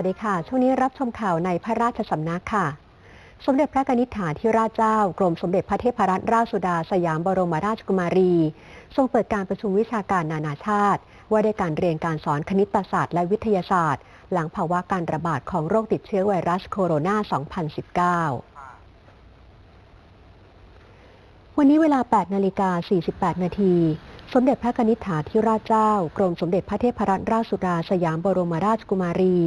วัสดีค่ะ ช่วงนี้รับชมข่าวในพระราชสำนักค่ะ สมเด็จพระกนิษฐาธิราชเจ้า กรมสมเด็จพระเทพรัตนราชสุดาสยามบรมราชกุมารี ทรงเปิดการประชุมวิชาการนานาชาติ ว่าด้วยการเรียนการสอนคณิตศาสตร์และวิทยาศาสตร์ หลังภาวะการระบาดของโรคติดเชื้อไวรัสโคโรนา 2019วันนี้เวลา 8 นาฬิกา 48 นาที สมเด็จพระกนิษฐาธิราชเจ้า กรมสมเด็จพระเทพรัตนราชสุดาสยามบรมราชกุมารี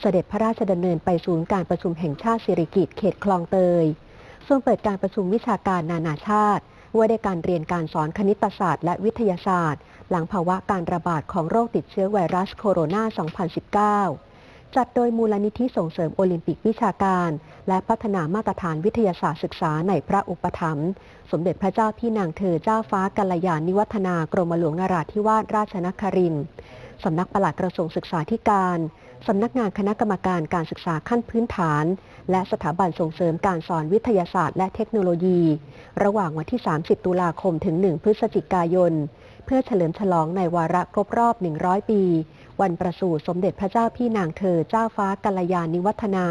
เสด็จพระราชดำเนินไปศูนย์การประชุมแห่งชาติสิริกิติ์เขตคลองเตยทรงเปิดการประชุมวิชาการนานาชาติ ว่าด้วยการเรียนการสอนคณิตศาสตร์และวิทยาศาสตร์ หลังภาวะการระบาดของโรคติดเชื้อไวรัสโคโรนา 2019 จัดโดยมูลนิธิส่งเสริมโอลิมปิกวิชาการ และพัฒนามาตรฐานวิทยาศาสตร์ศึกษาในพระอุปถัมภ์สมเด็จพระเจ้าพี่นางเธอเจ้าฟ้ากัลยาณิวัฒนากรมหลวงนราธิวาสราชนครินทร์สำนักปลัดกระทรวงศึกษาธิการสำนักงานคณะกรรมการการศึกษาขั้นพื้นฐาน และสถาบันส่งเสริมการสอนวิทยาศาสตร์และเทคโนโลยี ระหว่างวันที่ 30 ตุลาคมถึง 1 พฤศจิกายน เพื่อเฉลิมฉลองในวาระครบรอบ 100 ปี วันประสูติสมเด็จพระเจ้าพี่นางเธอเจ้าฟ้ากัลยาณิวัฒนา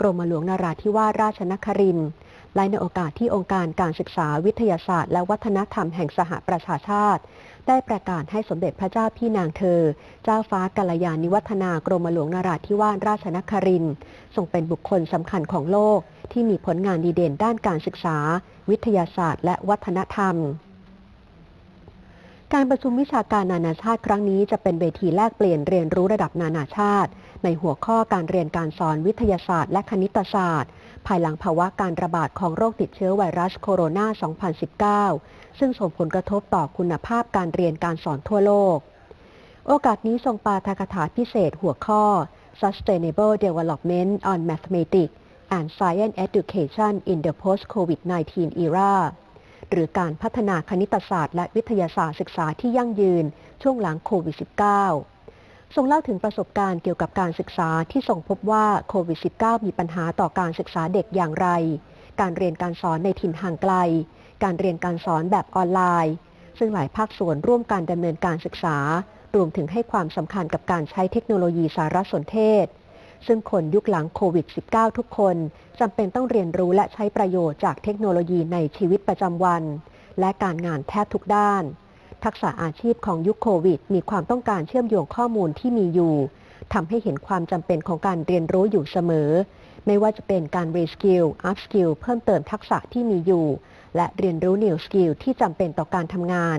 กรมหลวงนราธิวาสราชนครินทร์และในโอกาสที่องค์การการศึกษาวิทยาศาสตร์ และวัฒนธรรมแห่งสหประชาชาติ ได้ประกาศให้สมเด็จพระเจ้าพี่นางเธอ เจ้าฟ้ากัลยาณิวัฒนากรมหลวงนราธิวาสราชนครินทร์ทรงเป็นบุคคลสำคัญของโลก ที่มีผลงานดีเด่นด้านการศึกษา วิทยาศาสตร์ และวัฒนธรรม การประชุมวิชาการนานาชาติครั้งนี้จะเป็นเวทีแลกเปลี่ยนเรียนรู้ระดับนานาชาติ ในหัวข้อการเรียนการสอนวิทยาศาสตร์และคณิตศาสตร์ ภายหลังภาวะการระบาดของโรคติดเชื้อไวรัสโคโรนา 2019 ซึ่งส่งผลกระทบต่อคุณภาพการเรียนการสอนทั่วโลก โอกาสนี้ทรงปาฐกถาพิเศษหัวข้อ Sustainable Development on Mathematics and Science Education in the Post-COVID-19 Era หรือการพัฒนาคณิตศาสตร์และวิทยาศาสตร์ศึกษาที่ยั่งยืน ช่วงหลังโควิด -19 ทรงเล่าถึงประสบการณ์เกี่ยวกับการศึกษาที่ทรงพบว่าโควิด -19 มีปัญหาต่อการศึกษาเด็กอย่างไร การเรียนการสอนในถิ่นห่างไกล การเรียนการสอนแบบออนไลน์ ซึ่งหลายภาคส่วนร่วมการดำเนินการศึกษารวมถึงให้ความสำคัญกับการใช้เทคโนโลยีสารสนเทศ ซึ่งคนยุคหลังโควิด -19 ทุกคนจำเป็นต้องเรียนรู้และใช้ประโยชน์จากเทคโนโลยีในชีวิตประจำวัน และการงานแทบทุกด้าน ทักษะอาชีพของยุคโควิด มีความต้องการเชื่อมโยงข้อมูลที่มีอยู่ทำให้เห็นความจำเป็นของการเรียนรู้อยู่เสมอ ไม่ว่าจะเป็นการรีสกิลอัพสกิลเพิ่มเติมทักษะที่มีอยู่ และเรียนรู้นิวสกิลที่จำเป็นต่อการทำงาน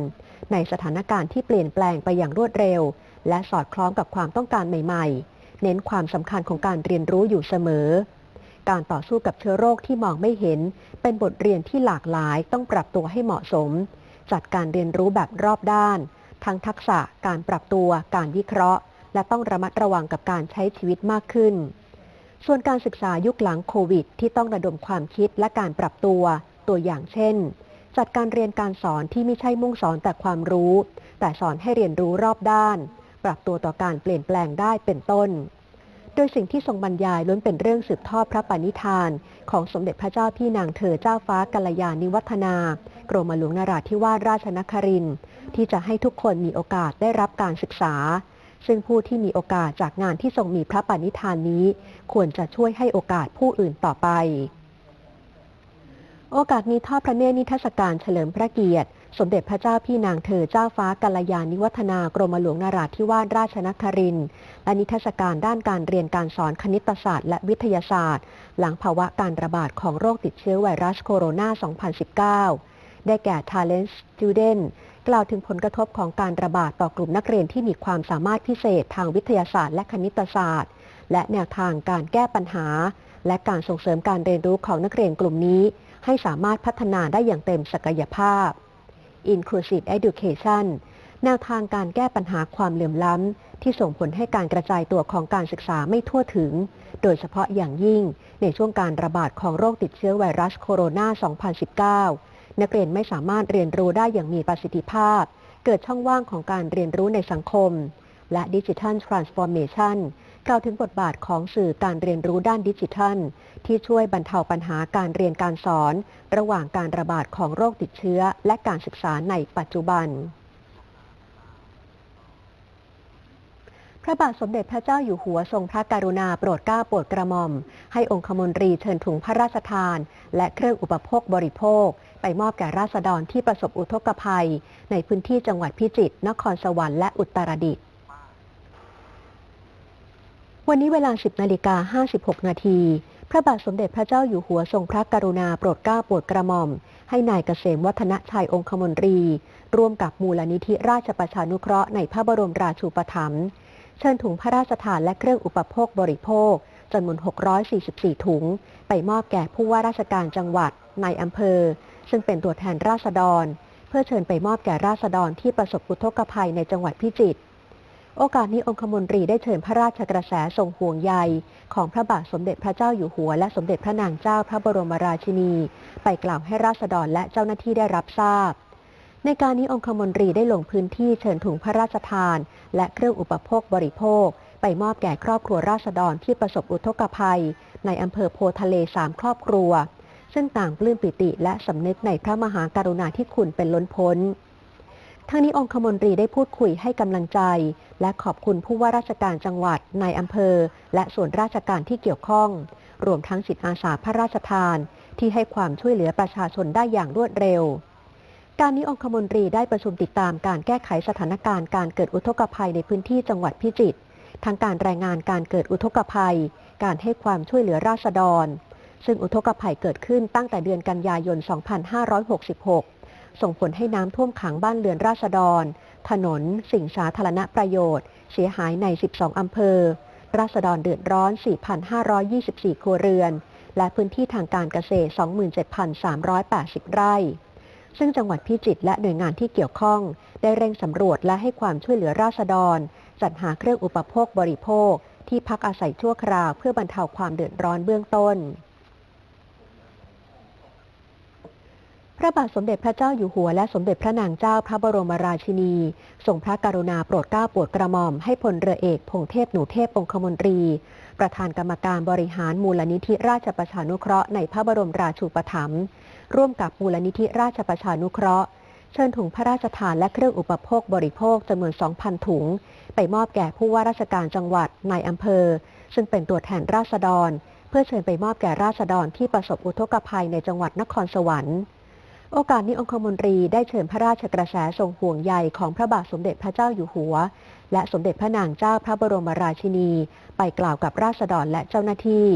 ในสถานการณ์ที่เปลี่ยนแปลงไปอย่างรวดเร็ว และสอดคล้องกับความต้องการใหม่ ๆ เน้นความสำคัญของการเรียนรู้อยู่เสมอ การต่อสู้กับเชื้อโรคที่มองไม่เห็น เป็นบทเรียนที่หลากหลายต้องปรับตัวให้เหมาะสม จัดการเรียนรู้แบบรอบด้าน ทั้งทักษะการปรับตัว การวิเคราะห์ และต้องระมัดระวังกับการใช้ชีวิตมากขึ้น ส่วนการศึกษายุคหลังโควิด ที่ต้องระดมความคิดและการปรับตัว ตัวอย่างเช่น จัดการเรียนการสอนที่ไม่ใช่มุ่งสอนแต่ความรู้ แต่สอนให้เรียนรู้รอบด้านปรับตัวต่อการเปลี่ยนแปลงได้เป็นต้น โดยสิ่งที่ทรงบรรยายล้วนเป็นเรื่องสืบทอดพระปณิธาน ของสมเด็จพระเจ้าพี่นางเธอเจ้าฟ้ากัลยาณิวัฒนากรมหลวงนราธิวาสราชนครินที่จะให้ทุกคนมีโอกาสได้รับการศึกษา ซึ่งผู้ที่มีโอกาสจากงานที่ทรงมีพระปณิธานนี้ ควรจะช่วยให้โอกาสผู้อื่นต่อไป โอกาสนี้ทอดพระเนตรนิทรรศการเฉลิมพระเกียรติ สมเด็จพระเจ้าพี่นางเธอเจ้าฟ้ากัลยาณิวัฒนากรมหลวงนาราธิวาสราชนครินและนิทรรศการด้านการเรียนการสอนคณิตศาสตร์และวิทยาศาสตร์ หลังภาวะการระบาดของโรคติดเชื้อไวรัสโคโรนา 2019 ได้แก่ Talent Student กล่าวถึงผลกระทบของการระบาดต่อกลุ่มนักเรียนที่มีความสามารถพิเศษทางวิทยาศาสตร์และคณิตศาสตร์ และแนวทางการแก้ปัญหา และการส่งเสริมการเรียนรู้ของนักเรียนกลุ่มนี้ ให้สามารถพัฒนาได้อย่างเต็มศักยภาพ Inclusive Education แนวทางการแก้ปัญหาความเหลื่อมล้ำ ที่ส่งผลให้การกระจายตัวของการศึกษาไม่ทั่วถึง โดยเฉพาะอย่างยิ่ง ในช่วงการระบาดของโรคติดเชื้อไวรัสโคโรนา 2019 นักเรียนไม่สามารถเรียนรู้ได้อย่างมีประสิทธิภาพ เกิดช่องว่างของการเรียนรู้ในสังคม และดิจิทัลทรานส์ฟอร์เมชัน กล่าวถึงบทบาทของสื่อการเรียนรู้ด้านดิจิทัล ที่ช่วยบรรเทาปัญหาการเรียนการสอน ระหว่างการระบาดของโรคติดเชื้อ และการศึกษาในปัจจุบัน พระบาทสมเด็จพระเจ้าอยู่หัวทรงพระกรุณาโปรดเกล้าโปรดกระหม่อม ให้องคมนตรีเชิญถุงพระราชทาน และเครื่องอุปโภคบริโภค ไปมอบแก่ราษฎรที่ประสบอุทกภัย ในพื้นที่จังหวัดพิจิตร นครสวรรค์และอุตรดิตถ์ วันนี้เวลา 10นาฬิกา56 นาที พระบาทสมเด็จพระเจ้าอยู่หัวทรงพระกรุณาโปรดเกล้าโปรดกระหม่อม ให้นายเกษมวัฒนชัยองคมนตรี ร่วมกับมูลนิธิราชประชานุเคราะห์ในพระบรมราชูปถัมภ์เชิญถุงพระราชทานและเครื่องอุปโภคบริโภคจำนวน 644 ถุง ไปมอบแก่ผู้ว่าราชการจังหวัดในอำเภอ ซึ่งเป็นตัวแทนราษฎร เพื่อเชิญไปมอบแก่ราษฎรที่ประสบอุทกภัยในจังหวัดพิจิตร โอกาสนี้องคมนตรีได้เชิญพระราชกระแสทรงห่วงใย ของพระบาทสมเด็จพระเจ้าอยู่หัว และสมเด็จพระนางเจ้าพระบรมราชินี ไปกล่าวให้ราษฎรและเจ้าหน้าที่ได้รับทราบ ในการนี้องคมนตรีได้ลงพื้นที่เชิญถุงพระราชทาน และเครื่องอุปโภคบริโภค ไปมอบแก่ครอบครัวราษฎรที่ประสบอุทกภัย ในอำเภอโพทะเลสามครอบครัว ซึ่งต่างปลื้มปิติและสำนึกในพระมหากรุณาธิคุณเป็นล้นพ้น ทั้งนี้องคมนตรีได้พูดคุยให้กำลังใจ และขอบคุณผู้ว่าราชการจังหวัดในอำเภอ และส่วนราชการที่เกี่ยวข้อง รวมทั้งจิตอาสาพระราชทาน ที่ให้ความช่วยเหลือประชาชนได้อย่างรวดเร็ว การนี้องคมนตรีได้ประชุมติดตามการแก้ไขสถานการณ์การเกิดอุทกภัยในพื้นที่จังหวัดพิจิตรทั้งการรายงานการเกิดอุทกภัย การให้ความช่วยเหลือราษฎร ซึ่งอุทกภัยเกิดขึ้นตั้งแต่เดือนกันยายน 2566 ส่งผลให้น้ำท่วมขังบ้านเรือนราษฎร ถนน สิ่งสาธารณประโยชน์ เสียหายใน 12 อำเภอ ราษฎรเดือดร้อน 4,524 ครัวเรือน และพื้นที่ทางการเกษตร 27,380 ไร่ ซึ่งจังหวัดพิจิตรและหน่วยงานที่เกี่ยวข้อง ได้เร่งสำรวจและให้ความช่วยเหลือราษฎร จัดหาเครื่องอุปโภคบริโภค ที่พักอาศัยชั่วคราวเพื่อบรรเทาความเดือดร้อนเบื้องต้น ระบาทสมเด็จพระเจ้าอยู่หัวและสมเด็จพระนางเจ้าพระบรมราชินีทรงพระกรุณาโปรดเกล้าโปรดกระหม่อมให้พลเรือเอกพงเทพหนูเทพองคมนตรี ประธานกรรมการบริหารมูลนิธิราชประชานุเคราะห์ในพระบรมราชูปถัมภ์ร่วมกับมูลนิธิราชประชานุเคราะห์ เชิญถุงพระราชทานและเครื่องอุปโภคบริโภคจำนวน 2,000 ถุง ไปมอบแก่ผู้ว่าราชการจังหวัดในอำเภอ ซึ่งเป็นตัวแทนราษฎร เพื่อเชิญไปมอบแก่ราษฎรที่ประสบอุทกภัยในจังหวัดนครสวรรค์ โอกาสนี้องคมนตรีได้เชิญพระราชกระแสทรงห่วงใยของพระบาทสมเด็จพระเจ้าอยู่หัว และสมเด็จพระนางเจ้าพระบรมราชินี ไปกล่าวกับราษฎรและเจ้าหน้าที่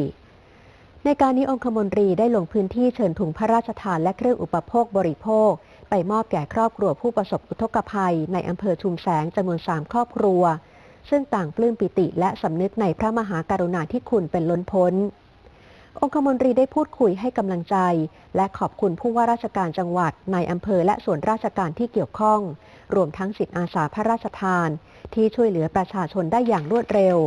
ในการนี้องคมนตรีได้ลงพื้นที่เชิญถุงพระราชทานและเครื่องอุปโภคบริโภค ไปมอบแก่ครอบครัวผู้ประสบอุทกภัย ในอำเภอชุมแสงจำนวนสามครอบครัว ซึ่งต่างปลื้มปิติและสำนึกในพระมหากรุณาธิคุณเป็นล้นพ้น องคมนตรีได้พูดคุยให้กำลังใจ และขอบคุณผู้ว่าราชการจังหวัดในอำเภอและส่วนราชการที่เกี่ยวข้อง รวมทั้งสิทธิอาสาพระราชทาน ที่ช่วยเหลือประชาชนได้อย่างรวดเร็ว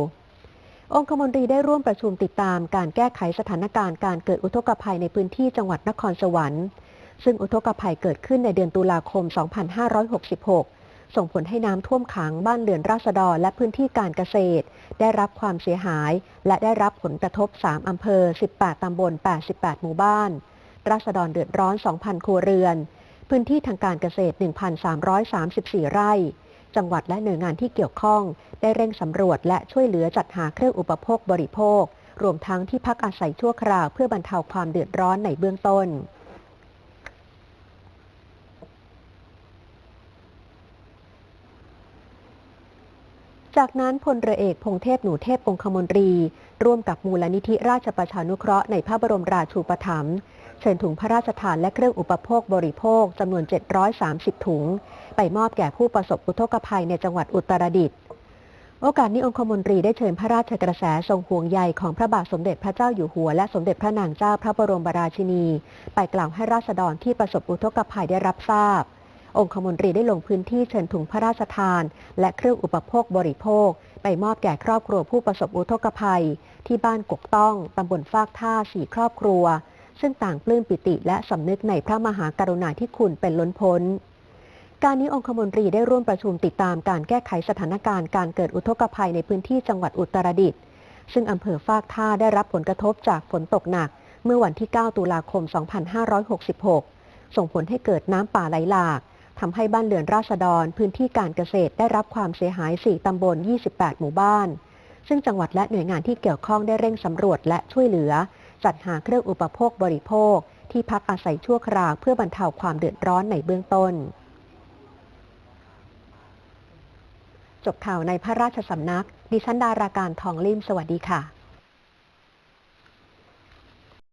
องคมนตรีได้ร่วมประชุมติดตามการแก้ไขสถานการณ์การเกิดอุทกภัยในพื้นที่จังหวัดนครสวรรค์ ซึ่งอุทกภัยเกิดขึ้นในเดือนตุลาคม 2566 ส่งผลให้น้ำท่วมขังบ้านเรือนราษฎรและพื้นที่การเกษตร ได้รับความเสียหาย และได้รับผลกระทบ 3 อำเภอ 18 ตำบล 88 หมู่บ้าน ราษฎรเดือดร้อน 2,000 ครัวเรือน พื้นที่ทางการเกษตร 1,334 ไร่ จังหวัดและหน่วยงานที่เกี่ยวข้อง ได้เร่งสำรวจและช่วยเหลือจัดหาเครื่องอุปโภคบริโภค รวมทั้งที่พักอาศัยชั่วคราวเพื่อบรรเทาความเดือดร้อนในเบื้องต้น จากนั้นพลเรือเอกพงเทพหนูเทพองคมนตรี ร่วมกับมูลนิธิราชประชานุเคราะห์ในพระบรมราชูปถัมภ์เชิญถุงพระราชทานและเครื่องอุปโภคบริโภคจำนวน 730 ถุง ไปมอบแก่ผู้ประสบอุทกภัยในจังหวัดอุตรดิตถ์โอกาสนี้องคมนตรีได้เชิญพระราชกระแสทรงห่วงใยของพระบาทสมเด็จพระเจ้าอยู่หัว และสมเด็จพระนางเจ้าพระบรมราชินี ไปกล่าวให้ราษฎรที่ประสบอุทกภัยได้รับทราบ องคมนตรีได้ลงพื้นที่เชิญถุงพระราชทาน และเครื่องอุปโภคบริโภค ไปมอบแก่ครอบครัวผู้ประสบอุทกภัย ที่บ้านกกต้องตำบลฟากท่าสี่ครอบครัว ซึ่งต่างปลื้มปิติและสำนึกในพระมหากรุณาธิคุณเป็นล้นพ้น การนี้องคมนตรีได้ร่วมประชุมติดตามการแก้ไขสถานการณ์การเกิดอุทกภัยในพื้นที่จังหวัดอุตรดิตถ์ซึ่งอำเภอฟากท่าได้รับผลกระทบจากฝนตกหนัก เมื่อวันที่ 9 ตุลาคม 2566 ส่งผลให้เกิดน้ำป่าไหลหลาก ทำให้บ้านเรือนราษฎรพื้นที่การเกษตรได้รับความเสียหาย 4 ตำบล 28 หมู่บ้าน ซึ่งจังหวัดและหน่วยงานที่เกี่ยวข้องได้เร่งสำรวจและช่วยเหลือ จัดหาเครื่องอุปโภคบริโภค ที่พักอาศัยชั่วคราวเพื่อบรรเทาความเดือดร้อนในเบื้องต้น จบข่าวในพระราชสำนัก ดิฉันดาราการทองลิมสวัสดีค่ะ